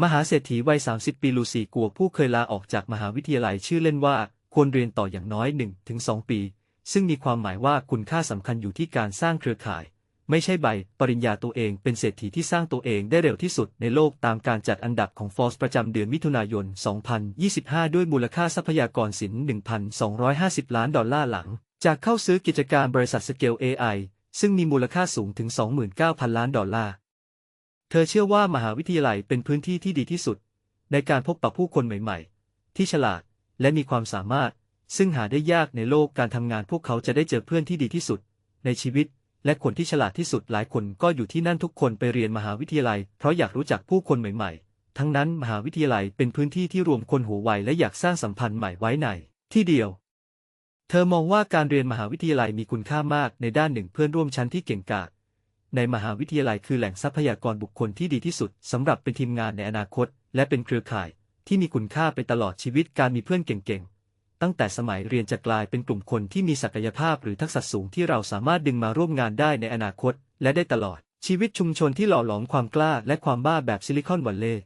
มหาเศรษฐีวัย 30 ปีลูซีกัวผู้เคยลาออกจากมหาวิทยาลัยชื่อเล่นว่า ควรเรียนต่ออย่างน้อย 1-2 ปี ซึ่งมีความหมายว่าคุณค่าสำคัญอยู่ที่การสร้างเครือข่าย ไม่ใช่ใบ ปริญญาตัวเองเป็นเศรษฐีที่สร้างตัวเองได้เร็วที่สุดในโลกตามการจัดอันดับของฟอร์สประจำเดือนมิถุนายน 2025 ด้วยมูลค่าทรัพยากรสิน 1,250 ล้านดอลลาร์หลัง จากเข้าซื้อกิจการบริษัทสเกล AI ซึ่งมีมูลค่าสูงถึง 29,000 ล้านดอลลาร์ เธอเชื่อว่ามหาวิทยาลัยเป็นพื้นที่ที่ดีที่สุด ในการพบปะผู้คนใหม่ๆ ที่ฉลาดและมีความสามารถ ซึ่งหาได้ยากในโลกการทำงานพวกเขาจะได้เจอเพื่อนที่ดีที่สุด ในชีวิต และคนที่ฉลาดที่สุดหลายคนก็อยู่ที่นั่นทุกคนไปเรียนมหาวิทยาลัย เพราะอยากรู้จักผู้คนใหม่ ๆ ทั้งนั้นมหาวิทยาลัยเป็นพื้นที่ที่รวมคนหัวไวและอยากสร้างสัมพันธ์ใหม่ไว้ในที่เดียวเธอมองว่าการเรียนมหาวิทยาลัยมีคุณค่ามากในด้านหนึ่งเพื่อนร่วมชั้นที่เก่งกาจ ในมหาวิทยาลัยคือแหล่งทรัพยากรบุคคลที่ดีที่สุดสำหรับเป็นทีมงานในอนาคต และเป็นเครือข่าย ที่มีคุณค่าไปตลอดชีวิตการมีเพื่อนเก่งๆ ตั้งแต่สมัยเรียนจะกลายเป็นกลุ่มคนที่มีศักยภาพหรือทักษะสูงที่เราสามารถดึงมาร่วมงานได้ในอนาคต และได้ตลอด ชีวิตชุมชนที่หล่อหลอมความกล้าและความบ้าแบบซิลิคอนวัลเลย์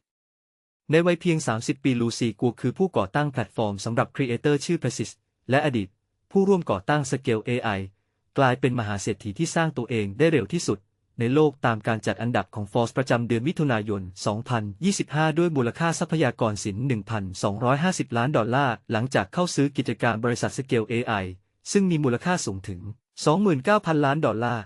ในวัยเพียง 30 ปีลูซีกัวคือผู้ก่อตั้งแพลตฟอร์มสำหรับครีเอเตอร์ชื่อ Persist และอดีต ผู้ร่วมก่อตั้ง Scale AI กลายเป็นมหาเศรษฐีที่สร้างตัวเองได้เร็วที่สุด ในโลกตามการจัดอันดับของ Forbes ประจำเดือนมิถุนายน 2025 ด้วยมูลค่าทรัพยากรสิน 1,250 ล้านดอลลาร์ หลังจากเข้าซื้อกิจการบริษัท Scale AI ซึ่งมีมูลค่าสูงถึง 29,000 ล้านดอลลาร์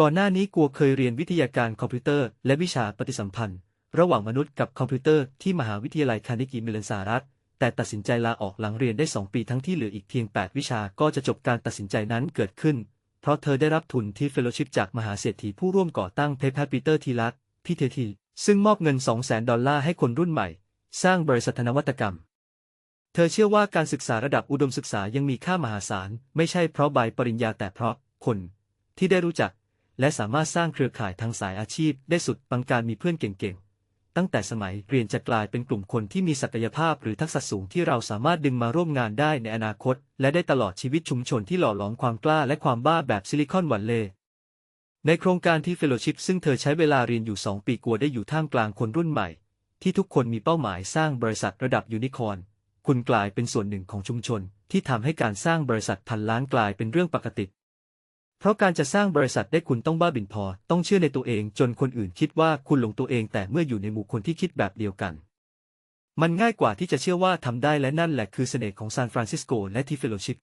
ก่อนหน้านี้กัวเคยเรียนวิทยาการคอมพิวเตอร์ และวิชาปฏิสัมพันธ์ ระหว่างมนุษย์กับคอมพิวเตอร์ที่มหาวิทยาลัยคาร์เนกีเมลนสหรัฐแต่ตัดสินใจลาออกหลังเรียนได้ 2 ปีทั้งที่เหลืออีกเพียง 8 วิชาก็จะจบการตัดสินใจนั้นเกิดขึ้น เพราะเธอได้รับทุนที่เฟลโลชิพจากมหาเศรษฐีผู้ร่วมก่อตั้งเพ p พ l ปีเตอร์ทีลักพีเทที ซึ่งมอบเงิน 200,000 ดอลลาร์ให้คนรุ่นใหม่ สร้างบริษัทนวัตกรรม เธอเชื่อว่าการศึกษาระดับอุดมศึกษายังมีค่ามหาศาล ไม่ใช่เพราะใบปริญญาแต่เพราะคนที่ได้รู้จัก และสามารถสร้างเครือข่ายทางสายอาชีพได้สุดบางการมีเพื่อนเก่งๆ ตั้งแต่สมัยเรียนจะกลายเป็นกลุ่มคนที่มีศักยภาพหรือทักษะสูงที่เราสามารถดึงมาร่วมงานได้ในอนาคต และได้ตลอดชีวิตชุมชนที่หล่อหลอมความกล้าและความบ้าแบบซิลิคอนวัลเลในโครงการที่เฟลโลชิพซึ่งเธอใช้เวลาเรียนอยู่ 2 ปีกลัวได้อยู่ท่ามกลางคนรุ่นใหม่ ที่ทุกคนมีเป้าหมายสร้างบริษัทระดับยูนิคอร์นคุณกลายเป็นส่วนหนึ่งของชุมชน ที่ทำให้การสร้างบริษัทพันล้านกลายเป็นเรื่องปกติ เพราะการจะสร้างบริษัทได้คุณต้องบ้าบิ่นพอ ต้องเชื่อในตัวเองจนคนอื่นคิดว่าคุณหลงตัวเองแต่เมื่ออยู่ในหมู่คนที่คิดแบบเดียวกัน มันง่ายกว่าที่จะเชื่อว่าทำได้และนั่นแหละคือเสน่ห์ของซานฟรานซิสโกและที่เฟลโลชิพ